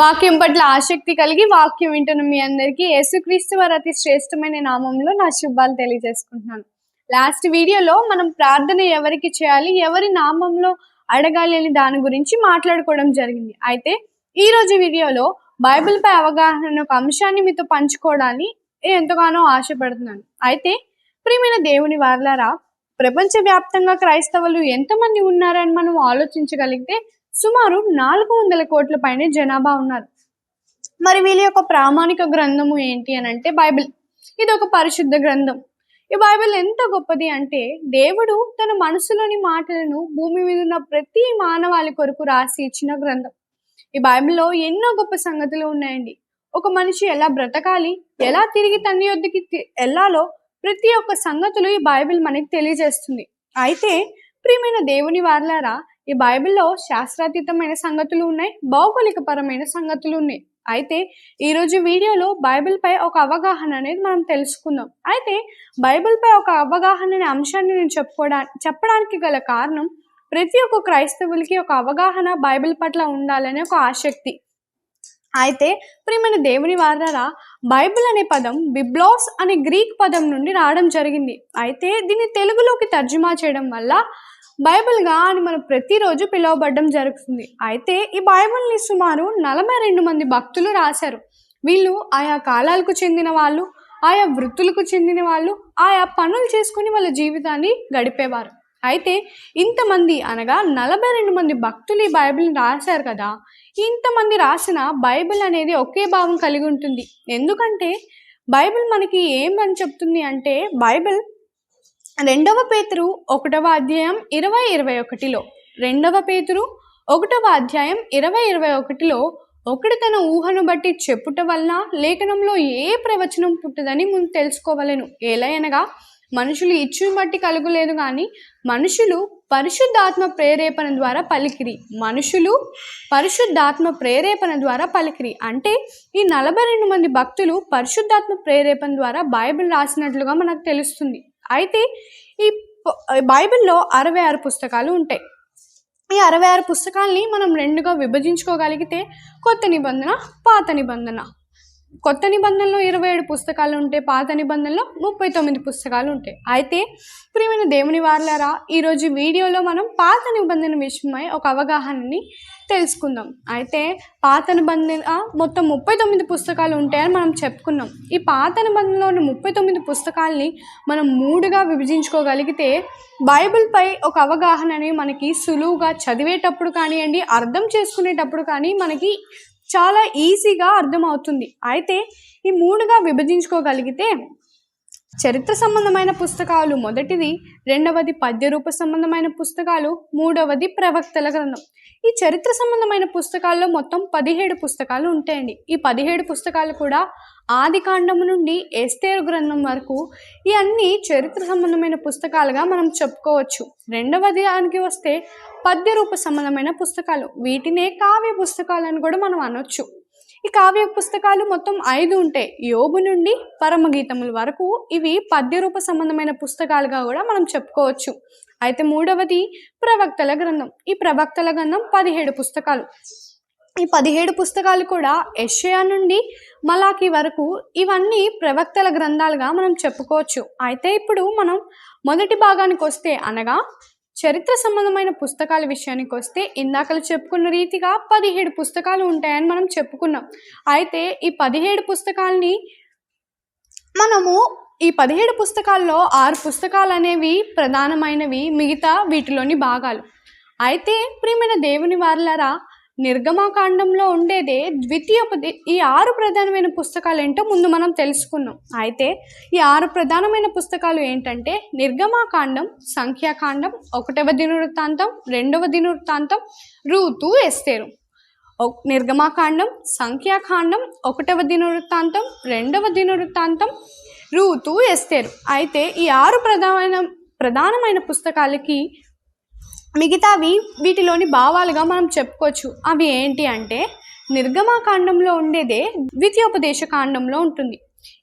వాక్యం పట్ల ఆసక్తి కలిగి వాక్యం వింటున్న మీ అందరికీ యేసుక్రీస్తు వారి అతి శ్రేష్టమైన నామంలో నా శుభాలు తెలియజేసుకుంటున్నాను. లాస్ట్ వీడియోలో మనం ప్రార్థన ఎవరికి చేయాలి ఎవరి నామంలో అడగాలి అని దాని గురించి మాట్లాడుకోవడం జరిగింది. అయితే ఈ రోజు వీడియోలో బైబిల్ పై అవగాహన ఒక అంశాన్ని మీతో పంచుకోవడాన్ని ఎంతగానో ఆశపడుతున్నాను. అయితే ప్రియమైన దేవుని వార్లారా ప్రపంచవ్యాప్తంగా క్రైస్తవులు ఎంతమంది ఉన్నారని మనం ఆలోచించగలిగితే సుమారు నాలుగు వందల కోట్ల పైనే జనాభా ఉన్నారు. మరి వీళ్ళ యొక్క ప్రామాణిక గ్రంథము ఏంటి అని అంటే బైబిల్. ఇది ఒక పరిశుద్ధ గ్రంథం. ఈ బైబిల్ ఎంత గొప్పది అంటే దేవుడు తన మనసులోని మాటలను భూమి మీద ఉన్న ప్రతి మానవాళి కొరకు రాసి ఇచ్చిన గ్రంథం. ఈ బైబిల్లో ఎన్నో గొప్ప సంగతులు ఉన్నాయండి. ఒక మనిషి ఎలా బ్రతకాలి ఎలా తిరిగి తండ్రి యొద్దకి వెళ్ళాలో ప్రతి ఒక్క సంగతులు ఈ బైబిల్ మనకి తెలియజేస్తుంది. అయితే ప్రియమైన దేవుని వార్లారా ఈ బైబిల్లో శాస్త్రాతీతమైన సంగతులు ఉన్నాయి భౌగోళికపరమైన సంగతులు ఉన్నాయి. అయితే ఈరోజు వీడియోలో బైబిల్ పై ఒక అవగాహన అనేది మనం తెలుసుకుందాం. అయితే బైబిల్ పై ఒక అవగాహన అనే అంశాన్ని నేను చెప్పుకోవడా చెప్పడానికి గల కారణం ప్రతి ఒక్క క్రైస్తవులకి ఒక అవగాహన బైబిల్ పట్ల ఉండాలనే ఒక ఆసక్తి. అయితే ప్రియమైన దేవుని వారారా బైబిల్ అనే పదం బిబ్లాస్ అనే గ్రీక్ పదం నుండి రావడం జరిగింది. అయితే దీన్ని తెలుగులోకి తర్జుమా చేయడం వల్ల బైబిల్గా అని మనం ప్రతిరోజు పిలువబడడం జరుగుతుంది. అయితే ఈ బైబిల్ని సుమారు నలభై రెండు మంది భక్తులు రాశారు. వీళ్ళు ఆయా కాలాలకు చెందిన వాళ్ళు ఆయా వృత్తులకు చెందిన వాళ్ళు ఆయా పనులు చేసుకుని వాళ్ళ జీవితాన్ని గడిపేవారు. అయితే ఇంతమంది అనగా నలభై రెండు మంది భక్తులు ఈ బైబిల్ని రాశారు కదా ఇంతమంది రాసిన బైబిల్ అనేది ఒకే భావం కలిగి ఉంటుంది. ఎందుకంటే బైబిల్ మనకి ఏమని చెప్తుంది అంటే బైబిల్ రెండవ పేతురు ఒకటవ అధ్యాయం ఇరవై ఇరవై ఒకటిలో. రెండవ పేతురు ఒకటవ అధ్యాయం ఇరవై ఇరవై ఒకటిలో ఒకటి తన ఊహను బట్టి చెప్పుట వల్ల లేఖనంలో ఏ ప్రవచనం పుట్టదని ముందు తెలుసుకోవలేను. ఎలయనగా మనుషులు ఇచ్చుని బట్టి కలుగులేదు కానీ మనుషులు పరిశుద్ధాత్మ ప్రేరేపణ ద్వారా పలికిరి. మనుషులు పరిశుద్ధాత్మ ప్రేరేపణ ద్వారా పలికిరి. అంటే ఈ నలభై రెండు మంది భక్తులు పరిశుద్ధాత్మ ప్రేరేపణ ద్వారా బైబిల్ రాసినట్లుగా మనకు తెలుస్తుంది. అయితే ఈ బైబిల్లో అరవై ఆరు పుస్తకాలు ఉంటాయి. ఈ అరవై ఆరు పుస్తకాల్ని మనం రెండుగా విభజించుకోగలిగితే కొత్త నిబంధన పాత నిబంధన. కొత్త నిబంధనలో ఇరవై ఏడు పుస్తకాలు ఉంటాయి పాత నిబంధనలో ముప్పై తొమ్మిది పుస్తకాలు ఉంటాయి అయితే ప్రియమైన దేవుని వార్లారా ఈరోజు వీడియోలో మనం పాత నిబంధన విషయమై ఒక అవగాహనని తెలుసుకుందాం. అయితే పాత నిబంధన మొత్తం ముప్పై తొమ్మిది పుస్తకాలు ఉంటాయని మనం చెప్పుకున్నాం. ఈ పాత నిబంధనలోని ఉన్న ముప్పై తొమ్మిది పుస్తకాల్ని మనం మూడుగా విభజించుకోగలిగితే బైబిల్పై ఒక అవగాహనని మనకి సులువుగా చదివేటప్పుడు కానివ్వండి అర్థం చేసుకునేటప్పుడు కానీ మనకి చాలా ఈజీగా అర్థమవుతుంది. అయితే ఈ మూడుగా విభజించుకోగలిగితే చరిత్ర సంబంధమైన పుస్తకాలు మొదటిది రెండవది పద్యరూప సంబంధమైన పుస్తకాలు మూడవది ప్రవక్తల గ్రంథం. ఈ చరిత్ర సంబంధమైన పుస్తకాల్లో మొత్తం పదిహేడు పుస్తకాలు ఉంటాయండి. ఈ పదిహేడు పుస్తకాలు కూడా ఆది కాండము నుండి ఎస్తేరు గ్రంథం వరకు ఈ అన్ని చరిత్ర సంబంధమైన పుస్తకాలుగా మనం చెప్పుకోవచ్చు. రెండవది దానికి వస్తే పద్యరూప సంబంధమైన పుస్తకాలు. వీటినే కావ్య పుస్తకాలు అని కూడా మనం అనొచ్చు. ఈ కావ్య పుస్తకాలు మొత్తం ఐదు ఉంటాయి యోబు నుండి పరమగీతముల వరకు ఇవి పద్యరూప సంబంధమైన పుస్తకాలుగా కూడా మనం చెప్పుకోవచ్చు. అయితే మూడవది ప్రవక్తల గ్రంథం. ఈ ప్రవక్తల గ్రంథం పదిహేడు పుస్తకాలు. ఈ పదిహేడు పుస్తకాలు కూడా యెషయా నుండి మలాకి వరకు ఇవన్నీ ప్రవక్తల గ్రంథాలుగా మనం చెప్పుకోవచ్చు. అయితే ఇప్పుడు మనం మొదటి భాగానికి వస్తే అనగా చరిత్ర సంబంధమైన పుస్తకాల విషయానికి వస్తే ఇందాకలు చెప్పుకున్న రీతిగా పదిహేడు పుస్తకాలు ఉంటాయని మనం చెప్పుకున్నాం. అయితే ఈ పదిహేడు పుస్తకాల్ని మనము ఈ పదిహేడు పుస్తకాల్లో ఆరు పుస్తకాలు అనేవి ప్రధానమైనవి మిగతా వీటిలోని భాగాలు. అయితే ప్రియమైన దేవుని వారులారా నిర్గమాకాండంలో ఉండేదే ద్వితీయోపదే ఈ ఆరు ప్రధానమైన పుస్తకాలు ఏంటో ముందు మనం తెలుసుకున్నాం అయితే ఈ ఆరు ప్రధానమైన పుస్తకాలు ఏంటంటే నిర్గమాకాండం సంఖ్యాకాండం ఒకటవ దినవృత్తాంతం రెండవ దినవృత్తాంతం రూతు ఎస్తేరు. నిర్గమాకాండం సంఖ్యాకాండం ఒకటవ దినవృత్తాంతం రెండవ దినవృత్తాంతం రూతు ఎస్తేరు. అయితే ఈ ఆరు ప్రధాన ప్రధానమైన పుస్తకాలకి మిగతావి వీటిలోని భావాలుగా మనం చెప్పుకోవచ్చు. అవి ఏంటి అంటే నిర్గమాకాండంలో ఉండేదే ద్వితీయోపదేశ కాండంలో ఉంటుంది.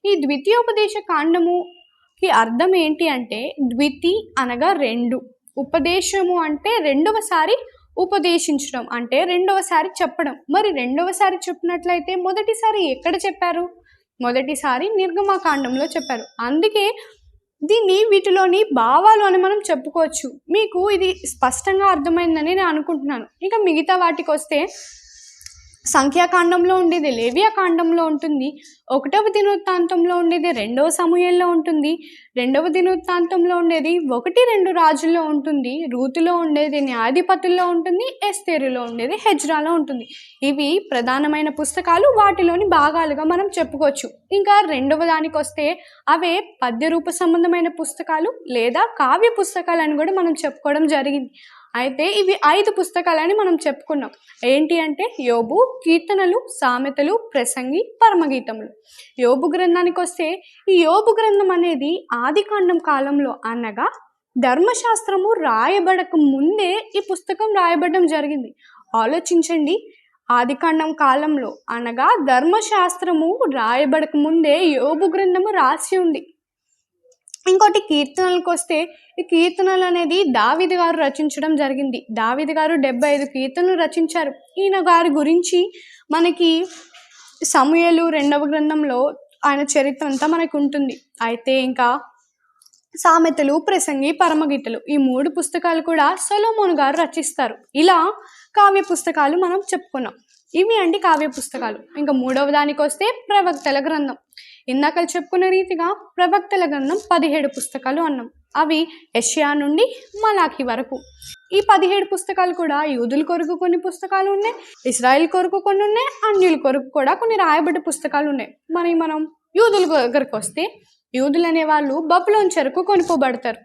ఈ ద్వితీయోపదేశ కాండముకి అర్థం ఏంటి అంటే ద్వితి అనగా రెండు. ఉపదేశము అంటే రెండవసారి ఉపదేశించడం అంటే రెండవసారి చెప్పడం. మరి రెండవసారి చెప్పినట్లయితే మొదటిసారి ఎక్కడ చెప్పారు? మొదటిసారి నిర్గమాకాండంలో చెప్పారు. అందుకే దీన్ని వీటిలోని భావాలు అని మనం చెప్పుకోవచ్చు. మీకు ఇది స్పష్టంగా అర్థమైందని నేను అనుకుంటున్నాను. ఇంకా మిగతా వాటికి వస్తే సంఖ్యాకాండంలో ఉండేది లేవియా కాండంలో ఉంటుంది ఒకటవ దినవృత్తాంతంలో ఉండేది రెండవ సమయంలో ఉంటుంది రెండవ దినవృత్తాంతంలో ఉండేది ఒకటి రెండు రాజుల్లో ఉంటుంది రూతులో ఉండేది న్యాయాధిపతుల్లో ఉంటుంది ఎస్తేరులో ఉండేది హెజ్రాలో ఉంటుంది. ఇవి ప్రధానమైన పుస్తకాలు వాటిలోని భాగాలుగా మనం చెప్పుకోవచ్చు. ఇంకా రెండవ దానికి వస్తే అవే పద్య రూప సంబంధమైన పుస్తకాలు లేదా కావ్య పుస్తకాలు అని కూడా మనం చెప్పుకోవడం జరిగింది. అయితే ఇవి ఐదు పుస్తకాలని మనం చెప్పుకున్నాం. ఏంటి అంటే యోబు కీర్తనలు సామెతలు ప్రసంగి పరమగీతములు. యోబు గ్రంథానికి వస్తే ఈ యోబు గ్రంథం అనేది ఆదికాండం కాలంలో అనగా ధర్మశాస్త్రము రాయబడక ముందే ఈ పుస్తకం రాయబడడం జరిగింది. ఆలోచించండి. ఆదికాండం కాలంలో అనగా ధర్మశాస్త్రము రాయబడక ముందే యోబు గ్రంథము రాసి ఉంది. ఇంకోటి కీర్తనలకు వస్తే ఈ కీర్తనలు అనేది దావిది గారు రచించడం జరిగింది. దావిది గారు డెబ్బై ఐదు కీర్తనలు రచించారు. ఈయన గారి గురించి మనకి సమయలు రెండవ గ్రంథంలో ఆయన చరిత్ర అంతా మనకు ఉంటుంది. అయితే ఇంకా సామెతలు ప్రసంగి పరమగీతలు ఈ మూడు పుస్తకాలు కూడా సొలోమోన్ గారు రచిస్తారు. ఇలా కావ్య పుస్తకాలు మనం చెప్పుకున్నాం. ఇవి అండి కావ్య పుస్తకాలు. ఇంకా మూడవ దానికి వస్తే ప్రవక్తల గ్రంథం. ఇందాక చెప్పుకున్న రీతిగా ప్రవక్తల గ్రంథం పదిహేడు పుస్తకాలు అన్నాం. అవి ఎషియా నుండి మలాఖీ వరకు. ఈ పదిహేడు పుస్తకాలు కూడా యూదుల కొరకు కొన్ని పుస్తకాలు ఉన్నాయి ఇస్రాయిల్ కొరకు కొన్ని ఉన్నాయి అన్యుల కొరకు కూడా కొన్ని రాయబడ్డ పుస్తకాలు ఉన్నాయి. మరి మనం యూదుల దగ్గరకు వస్తే యూదులు అనే వాళ్ళు బబులోన్ చెరకు కొనుక్కోబడతారు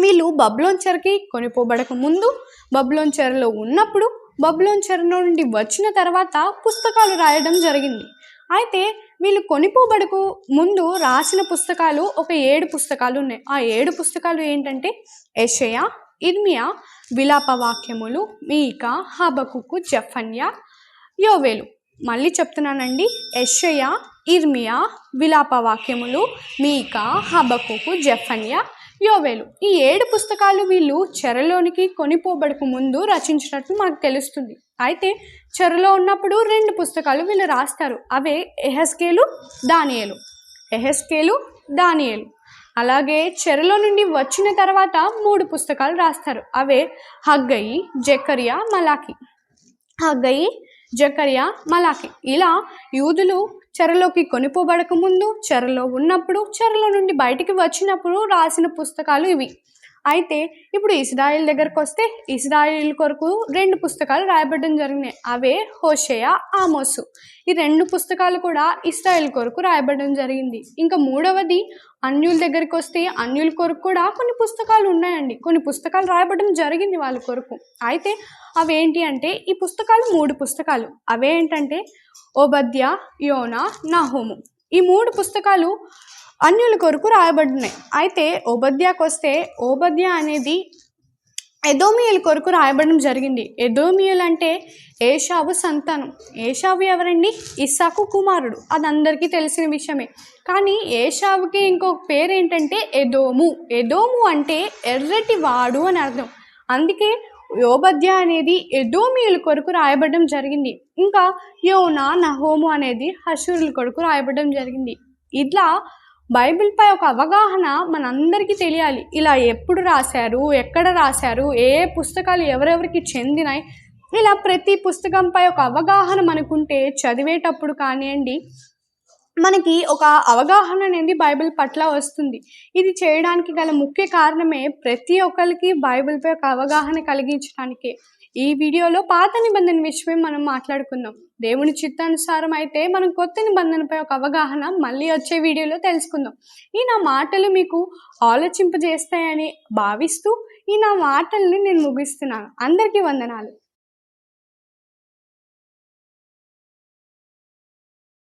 వీళ్ళు బబ్లోన్ చెరకి కొనిపోబడక ముందు బబ్లోన్ చెరలో ఉన్నప్పుడు బబ్లోన్ చెర నుండి వచ్చిన తర్వాత పుస్తకాలు రాయడం జరిగింది. అయితే వీళ్ళు కొనిపోబడకు ముందు రాసిన పుస్తకాలు ఒక ఏడు పుస్తకాలు ఉన్నాయి. ఆ ఏడు పుస్తకాలు ఏంటంటే యెషయా ఇర్మియా విలాప వాక్యములు మీక హబకుకు జఫన్య యోవేలు. మళ్ళీ చెప్తున్నానండి. యషయ ఇర్మియా విలాప వాక్యములు మీక హబకుకు జఫన్య యోవేలు. ఈ ఏడు పుస్తకాలు వీళ్ళు చెరలోనికి కొనిపోబడకు ముందు రచించినట్టు మనకు తెలుస్తుంది. అయితే చెరలో ఉన్నప్పుడు రెండు పుస్తకాలు వీళ్ళు రాస్తారు. అవే ఎహెస్కేలు దానియేలు. ఎహెస్కేలు దానియేలు. అలాగే చెరలో నుండి వచ్చిన తర్వాత మూడు పుస్తకాలు రాస్తారు. అవే హగ్గయి జకరియా మలాకి హగ్గయి జకరియా మలాకి ఇలా యూదులు చెరలోకి కొనిపోబడక ముందు చెరలో ఉన్నప్పుడు చెరలో నుండి బయటికి వచ్చినప్పుడు రాసిన పుస్తకాలు ఇవి. అయితే ఇప్పుడు ఇస్రాయిల్ దగ్గరకు వస్తే ఇస్రాయిల్ కొరకు రెండు పుస్తకాలు రాయబడడం జరిగినాయి అవే హోషేయ ఆమోసు. ఈ రెండు పుస్తకాలు కూడా ఇస్రాయిల్ కొరకు రాయబడడం జరిగింది. ఇంకా మూడవది అన్యుల దగ్గరికి వస్తే అన్యుల కొరకు కూడా కొన్ని పుస్తకాలు ఉన్నాయండి. కొన్ని పుస్తకాలు రాయబడడం జరిగింది వాళ్ళ కొరకు. అయితే అవేంటి అంటే ఈ పుస్తకాలు మూడు పుస్తకాలు. అవేంటంటే ఓబద్య యోనా నాహోము. ఈ మూడు పుస్తకాలు అన్యుల కొరకు రాయబడినాయి అయితే ఓబద్యాకు వస్తే ఓబద్య అనేది ఎదోమియల్ కొరకు రాయబడడం జరిగింది. ఎదోమియల్ అంటే ఏషావు సంతానం. ఏషావు ఎవరండి? ఇస్సాకు కుమారుడు. అది అందరికీ తెలిసిన విషయమే. కానీ ఏషావుకి ఇంకొక పేరు ఏంటంటే ఎదోము. ఎదోము అంటే ఎర్రటి వాడు అని అర్థం. అందుకే యోబద్య అనేది ఎదోమియుల కొరకు రాయబడడం జరిగింది. ఇంకా యోనా నహోము అనేది హషూరుల కొరకు రాయబడడం జరిగింది. ఇట్లా బైబిల్పై ఒక అవగాహన మనందరికీ తెలియాలి. ఇలా ఎప్పుడు రాశారు ఎక్కడ రాశారు ఏ పుస్తకాలు ఎవరెవరికి చెందినాయి ఇలా ప్రతి పుస్తకంపై ఒక అవగాహన మనకుంటే చదివేటప్పుడు కానివ్వండి మనకి ఒక అవగాహన అనేది బైబిల్ పట్ల వస్తుంది. ఇది చేయడానికి గల ముఖ్య కారణమే ప్రతి ఒక్కరికి బైబిల్పై ఒక అవగాహన కలిగించడానికే. ఈ వీడియోలో పాత నిబంధన విషయమే మనం మాట్లాడుకుందాం. దేవుని చిత్తానుసారం అయితే మనం కొత్త నిబంధనపై ఒక అవగాహన మళ్ళీ వచ్చే వీడియోలో తెలుసుకుందాం. ఈ నా మాటలు మీకు ఆలోచింపజేస్తాయని భావిస్తూ ఈ నా మాటల్ని నేను ముగిస్తున్నాను. అందరికీ వందనాలు.